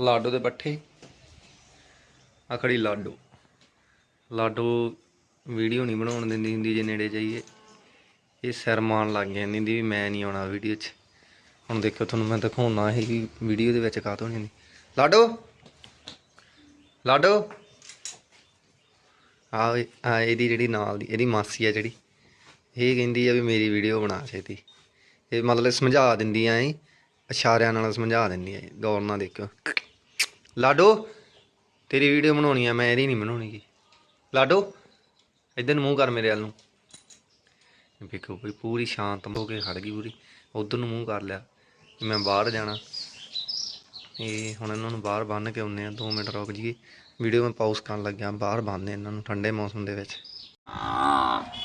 ਲਾਡੋ ਦੇ ਪੱਠੇ। ਆ ਖੜੀ ਲਾਡੋ। ਲਾਡੋ ਵੀਡੀਓ ਨਹੀਂ ਬਣਾਉਣ ਦਿੰਦੀ ਹੁੰਦੀ ਜੇ ਨੇੜੇ ਜਾਈਏ। ਇਹ ਸਿਰ ਮਾਰਨ ਲੱਗ ਜਾਂਦੀ ਹੁੰਦੀ ਵੀ ਮੈਂ ਨਹੀਂ ਆਉਣਾ ਵੀਡੀਓ 'ਚ। ਹੁਣ ਦੇਖੋ ਤੁਹਾਨੂੰ ਮੈਂ ਦਿਖਾਉਣਾ ਇਹ ਵੀ ਵੀਡੀਓ ਦੇ ਵਿੱਚ ਕਾਹਤੋਂ ਨਹੀਂ ਲਾਡੋ! ਲਾਡੋ! ਆ ਆ ਇਹਦੀ ਜਿਹੜੀ ਨਾਲ ਦੀ, ਇਹਦੀ ਮਾਸੀ ਆ ਜਿਹੜੀ। ਇਹ ਕਹਿੰਦੀ ਆ ਵੀ ਮੇਰੀ ਵੀਡੀਓ ਬਣਾ ਛੇਤੀ। ਇਹ ਮਤਲਬ ਸਮਝਾ ਦਿੰਦੀ ਆ ਇਹ ਇਸ਼ਾਰਿਆਂ ਨਾਲ ਸਮਝਾ ਦਿੰਦੀ ਆ ਇਹ। ਗੌਰ ਨਾਲ ਦੇਖਿਓ। ਲਾਡੋ, ਤੇਰੀ ਵੀਡੀਓ ਬਣਾਉਣੀ ਆ, ਮੈਂ ਇਹਦੀ ਨਹੀਂ ਬਣਾਉਣੀ ਗੀ ਲਾਡੋ, ਇਧਰ ਨੂੰ ਮੂੰਹ ਕਰ ਮੇਰੇ ਵੱਲ ਨੂੰ। ਵੇਖੋ ਬਈ, ਪੂਰੀ ਸ਼ਾਂਤ ਹੋ ਕੇ ਖੜ ਗਈ ਪੂਰੀ। ਉਧਰ ਨੂੰ ਮੂੰਹ ਕਰ ਲਿਆ ਮੈਂ ਬਾਹਰ ਜਾਣਾ। ਇਹ ਹੁਣ ਇਹਨਾਂ ਨੂੰ ਬਾਹਰ ਬੰਨ ਕੇ ਆਉਂਦੇ ਆ 2 ਮਿੰਟ ਰੁਕ ਜੀਏ ਵੀਡੀਓ ਮੈਂ ਪਾਉਸ ਕਰਨ ਲੱਗਿਆ, ਬਾਹਰ ਬੰਨਦੇ ਇਹਨਾਂ ਨੂੰ ਠੰਡੇ ਮੌਸਮ ਦੇ ਵਿੱਚ।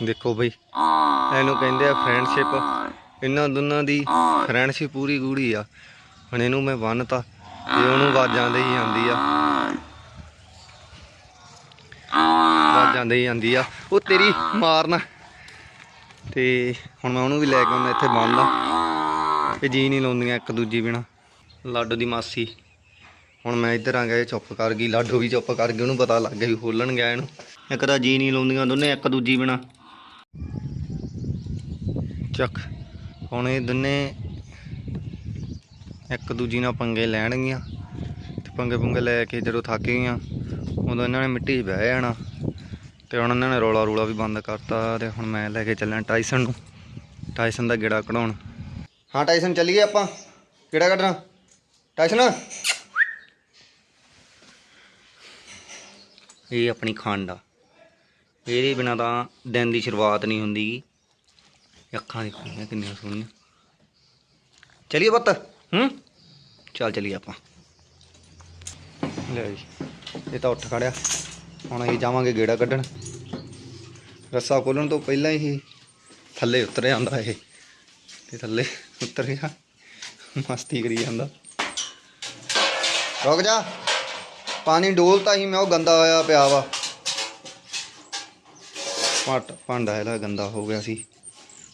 ਦੇਖੋ ਬਈ, ਇਹਨੂੰ ਕਹਿੰਦੇ ਆ ਫਰੈਂਡਸ਼ਿਪ ਇਹਨਾਂ ਦੋਨਾਂ ਦੀ ਫਰੈਂਡਸ਼ਿਪ ਪੂਰੀ ਗੂੜੀ ਆ। ਹੁਣ ਇਹਨੂੰ ਮੈਂ ਬੰਨਤਾ ਤੇ ਉਹਨੂੰ ਆਵਾਜ਼ਾਂ ਦੇ ਹੀ ਆਉਂਦੀ ਆ। ਆਵਾਜ਼ਾਂ ਦੇ ਹੀ ਆਉਂਦੀ ਆ। ਉਹ ਤੇਰੀ ਮਾਰਨਾ। ਤੇ ਹੁਣ ਮੈਂ ਉਹਨੂੰ ਵੀ ਲੈ ਕੇ ਆਉਣਾ ਇੱਥੇ ਬੰਨਦਾ ਇਹ ਜੀ ਨਹੀਂ ਲਾਉਂਦੀਆਂ ਇੱਕ ਦੂਜੀ ਬਿਨਾ। ਲਾਡੋ ਦੀ ਮਾਸੀ। ਹੁਣ ਮੈਂ ਇੱਧਰ ਆ ਗਿਆ, ਇਹ ਚੁੱਪ ਕਰ ਗਈ। ਲਾਡੋ ਵੀ ਚੁੱਪ ਕਰ ਗਈ, ਉਹਨੂੰ ਪਤਾ ਲੱਗ ਗਿਆ ਵੀ ਖੋਲਣ ਗਿਆ ਇਹਨੂੰ। ਇੱਕ ਤਾਂ ਜੀ ਨਹੀਂ ਲਾਉਂਦੀਆਂ ਦੋਨੇ, ਇੱਕ ਦੂਜੀ ਬਿਨਾ। ਚੱਕ। ਹੁਣ ਇਹ ਦੋਨੇ ਇੱਕ ਦੂਜੀ ਨਾਲ ਪੰਗੇ ਲੈਣਗੀਆਂ ਤੇ ਪੰਗੇ ਪੁੰਗੇ ਲੈ ਕੇ ਜਦੋਂ ਥੱਕ ਗਈਆਂ, ਉਦੋਂ ਇਹਨਾਂ ਨੇ ਮਿੱਟੀ 'ਚ ਬਹਿ ਜਾਣਾ ਤੇ ਹੁਣ ਇਹਨਾਂ ਨੇ ਰੋਲਾ ਰੂਲਾ ਵੀ ਬੰਦ ਕਰਤਾ ਤੇ ਹੁਣ ਮੈਂ ਲੈ ਕੇ ਚੱਲਿਆ ਟਾਈਸਨ ਨੂੰ, ਟਾਈਸਨ ਦਾ ਗੇੜਾ ਕਢਾਉਣ। ਹਾਂ, ਟਾਈਸਨ ਚੱਲੀਏ ਆਪਾਂ। ਕਿਹੜਾ ਕੱਢਣਾ। ਟਾਈਸਨ। ਇਹ ਆਪਣੀ ਖੰਡ ਆ। ਇਹਦੇ ਬਿਨਾ ਤਾਂ ਦਿਨ ਦੀ ਸ਼ੁਰੂਆਤ ਨਹੀਂ ਹੁੰਦੀ। ਅੱਖਾਂ ਦੇਖੋ ਕਿੰਨੀਆਂ ਸੋਹਣੀਆਂ। ਚਲਿਏ ਪੁੱਤ। ਹੂੰ? ਚੱਲ ਚਲੀਏ ਆਪਾਂ। ਲੈ ਜੀ ਇਹ ਤਾਂ ਉੱਠ ਖੜਿਆ। ਹੁਣ ਅਸੀਂ ਜਾਵਾਂਗੇ ਗੇੜਾ ਕੱਢਣ। ਰੱਸਾ ਖੋਲਣ ਤੋਂ ਪਹਿਲਾਂ ਹੀ ਥੱਲੇ ਉਤਰ ਜਾਂਦਾ ਇਹ। ਤੇ ਥੱਲੇ ਉਤਰ ਗਿਆ। ਮਸਤੀ ਕਰੀ ਜਾਂਦਾ। ਰੁਕ ਜਾ। ਪਾਣੀ ਡੋਲਤਾ ਹੀ ਮੈਂ ਉਹ ਗੰਦਾ ਹੋਇਆ ਪਿਆ ਵਾ। ਪਟ ਭਾਂਡਾ ਇਹਦਾ ਗੰਦਾ ਹੋ ਗਿਆ ਸੀ।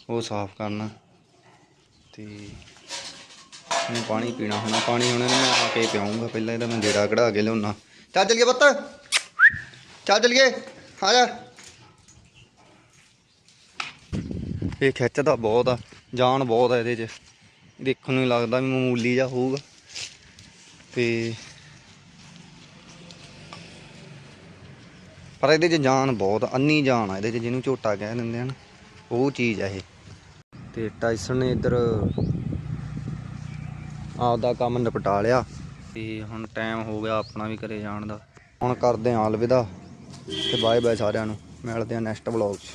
ਉਹ ਸਾਫ਼ ਕਰਨਾ। ਤੇ ਇਹਨੂੰ ਪਾਣੀ ਪੀਣਾ ਹੋਣਾ, ਪਾਣੀ ਹੁਣ ਇਹਨੂੰ ਮੈਂ ਆ ਕੇ ਪਿਆਉਂਗਾ ਪਹਿਲਾਂ ਇਹਦਾ ਮੈਂ ਗੇੜਾ ਕਢਾ ਕੇ ਲਿਆਉਣਾ ਚੱਲ ਚਲੀਏ ਪੁੱਤ। ਚੱਲ ਚਲੀਏ, ਆ ਜਾ। ਇਹ ਖਿੱਚਦਾ ਬਹੁਤ ਆ, ਜਾਨ ਬਹੁਤ ਆ ਇਹਦੇ 'ਚ। ਦੇਖਣ ਨੂੰ ਲੱਗਦਾ ਵੀ ਮਾਮੂਲੀ ਜਿਹਾ ਹੋਊਗਾ। ਤੇ ਪਰ ਇਹਦੇ 'ਚ ਜਾਨ ਬਹੁਤ ਅੰਨੀ ਜਾਨ ਆ ਇਹਦੇ 'ਚ, ਜਿਹਨੂੰ ਝੋਟਾ ਕਹਿ ਦਿੰਦੇ ਹਨ। ਉਹ ਚੀਜ਼ ਆ ਇਹ। ਤੇ ਟਾਈਸਨ ਨੇ ਇੱਧਰ ਆਪਦਾ ਕੰਮ ਨਿਪਟਾ ਲਿਆ। ਤੇ ਹੁਣ ਟਾਈਮ ਹੋ ਗਿਆ ਆਪਣਾ ਵੀ ਘਰੇ ਜਾਣ ਦਾ। ਹੁਣ ਕਰਦੇ ਆਂ ਅਲਵਿਦਾ ਤੇ ਬਾਏ ਬਾਏ ਸਾਰਿਆਂ ਨੂੰ। ਮਿਲਦੇ ਆ ਨੈਕਸਟ ਵਲੌਗ 'ਚ।